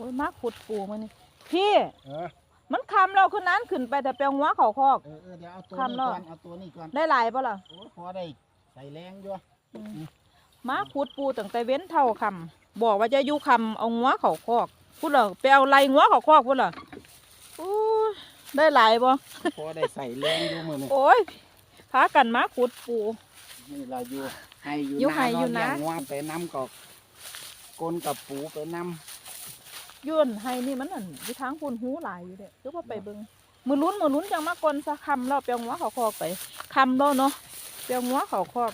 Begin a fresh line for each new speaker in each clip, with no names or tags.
อ้ยมาขุดปูมานี่พี่
เออ
มันคำเราขึ้นนั้นขึ้นไปแต่เปียงหัวเขาคอก
เออเออเดี๋ยวเอาตัว
คำ
นี้
เนาะ
ก่อนเอาตัวนี้ก่อน
ได้หลายปะล่ะ
โอ้พอได้ใส่แรงอยู่
มาขุดปูตั้งแต่เว้นเท่าคำบอกว่าจะอยู่คำเอาหัวเขาคอกพูดเหรอไปเอาไรหัวเขาคอกพูดเหรออู้ยได้หลายบ่
พอได้ใส่แรงอยู่มือนี่
โอ้ยพากันมาขุดปู
นี่เราอยู่ให้อยู่
อยู่ให้
นา
อยู่
เนาะ
นะ
เลี้ยงวัวไปน้ำกับกลกับปูไปน้
ยื่นให้นี่มันนั่นอยู่ทางพูนหูหลายอยู่เด้หรือว่าไปเบิงมือลุ้นมือลุ้นจังมากนซะคำเราเปียงหัวเขาคอกไปคำเราเนาะเปียงหัวเขาคอก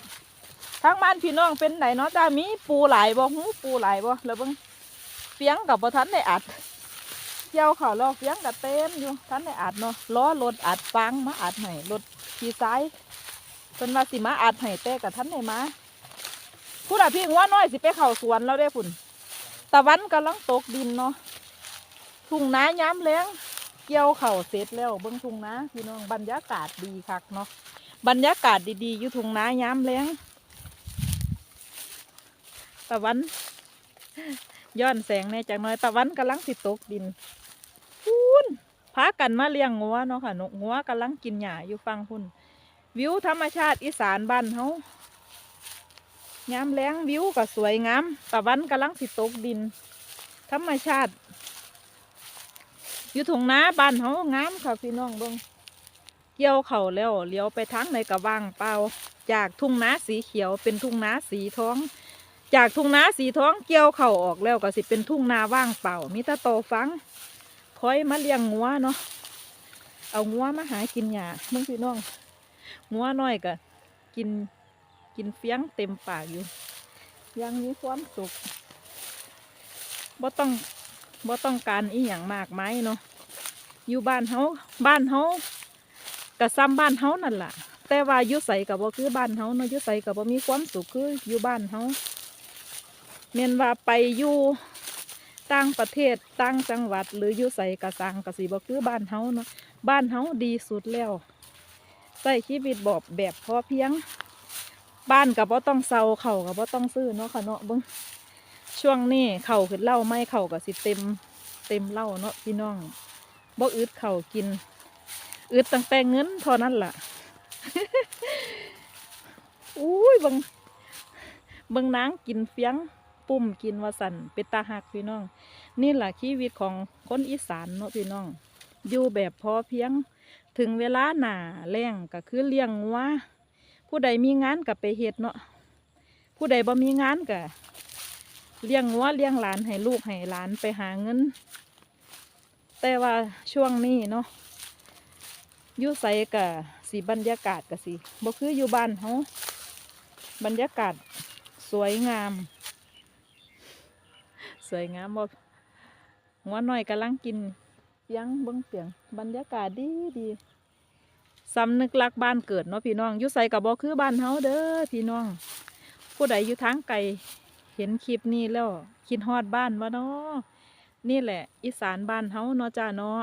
ทางบ้านพี่น้องเป็นไหนเนาะจ้ามีปูหลายบ่หูปูหลายบ่แล้วเบิงเปียงกับบ่ทันได้อัดเกี่ยวเขาลอกเปียงกับเต็มอยู่ทันได้อัดเนาะล้อรถอัดฟังมาอัดให้รถขี่ซ้ายเป็นว่าสิมาอัดให้แต่กับทันได้มาพูดอะพี่งัวน้อยสิไปเข้าสวนแล้วได้ฝุ่น ตะวันกำลังตกดินเนาะทุ่งนาย้ำแล้งเกี่ยวเข่าเสร็จแล้วเบิ้งทุ่งนาพี่น้องบรรยากาศดีคักเนาะบรรยากาศดีๆอยู่ทุ่งนาย้ำแล้งตะวันย้อนแสงในจากน้อยตะวันกำลังสิตกดินพูนพากันมาเลี้ยงงัวเนาะค่ะงัวกำลังกินหญ้าอยู่ฟังพุ่นวิวธรรมชาติอีสานบ้านเฮา ยามแล้งวิวก็สวยงามตะวันกำลังสิตกดิน ธรรมชาติ อยู่ถงนาบ้านเฮางามค่ะพี่น้องเบิงเกี่ยวเข่าแล้วเลี้ยวไปทางไหนก็ว่างเปล่า จากทุ่งนาสีเขียวเป็นทุ่งนาสีท้อง จากทุ่งนาสีท้องเกี่ยวเข่าออกแล้วก็สิเป็นทุ่งนาว่างเปล่ามีแตะโตฟังคอยมาเลี้ยงงัวเนาะเอางัวมาหากินหญ้าเบิ่งพี่น้องงัวน้อยก็กิน กินเฟี้ยงเต็มปากอยู่ ยังมีความสุขบ่ต้องบ่ต้องการอีหยังมากมายเนาะอยู่บ้านเฮาบ้านเฮากะซ้ำบ้านเฮานั่นล่ะ แต่ว่าอยู่ใส่กับบ่คือบ้านเฮาเนาะอยู่ใส่กับบ่มีความสุขคืออยู่บ้านเฮาแม่นว่าไปอยู่ต่างประเทศต่างจังหวัด หรืออยู่ใส่กะสังกะสิบ่คือบ้านเฮาเนาะบ้านเฮาดีสุดแล้วใช้ชีวิตแบบแบบพอเพียง บ้านกับว่าต้องเซาเข่ากับว่าต้องซื้อเนาะค่ะเนาะเบิ้งช่วงนี้เข่าขึ้นเหล่าไม่เข่ากับสิเต็มเต็มเหล่าเนาะพี่น้องบ่อึดเข่ากิน อึดตั้งแต่เงินเท่านั้นล่ะอุ้ยเบังเบังนางกินเฟียง ปุ่มกินวาสันเป็นตาหักพี่น้อง นี่แหละชีวิตของคนอีสานเนาะพี่น้อง อยู่แบบพอเพียง ถึงเวลาหนาแรงก็คือเลี้ยงวัว ผู้ใดมีงานกับไปเฮ็ดเนาะผู้ใดบ่มีงานกับเลี้ยงงัวเลี้ยงหลานให้ลูกให้หลานไปหาเงิน แต่ว่าช่วงนี้เนาะอยู่ใสกับสีบรรยากาศกับสีบ่คืออยู่บ้านเฮาบรรยากาศสวยงาม สวยงามบ่งัวน้อยกำลังกินยังเบิ่งเปียงบรรยากาศดีดี สำนึกรักบ้านเกิดเนาะพี่น้องอยู่ใส่กับบ่คือบ้านเฮาเด้อพี่น้อง ผู้ใดอยู่ทางไกลเห็นคลิปนี้แล้ว คิดฮอดบ้านวะเนาะนี่แหละ อีสานบ้านเฮาเนาะจ้าเนาะ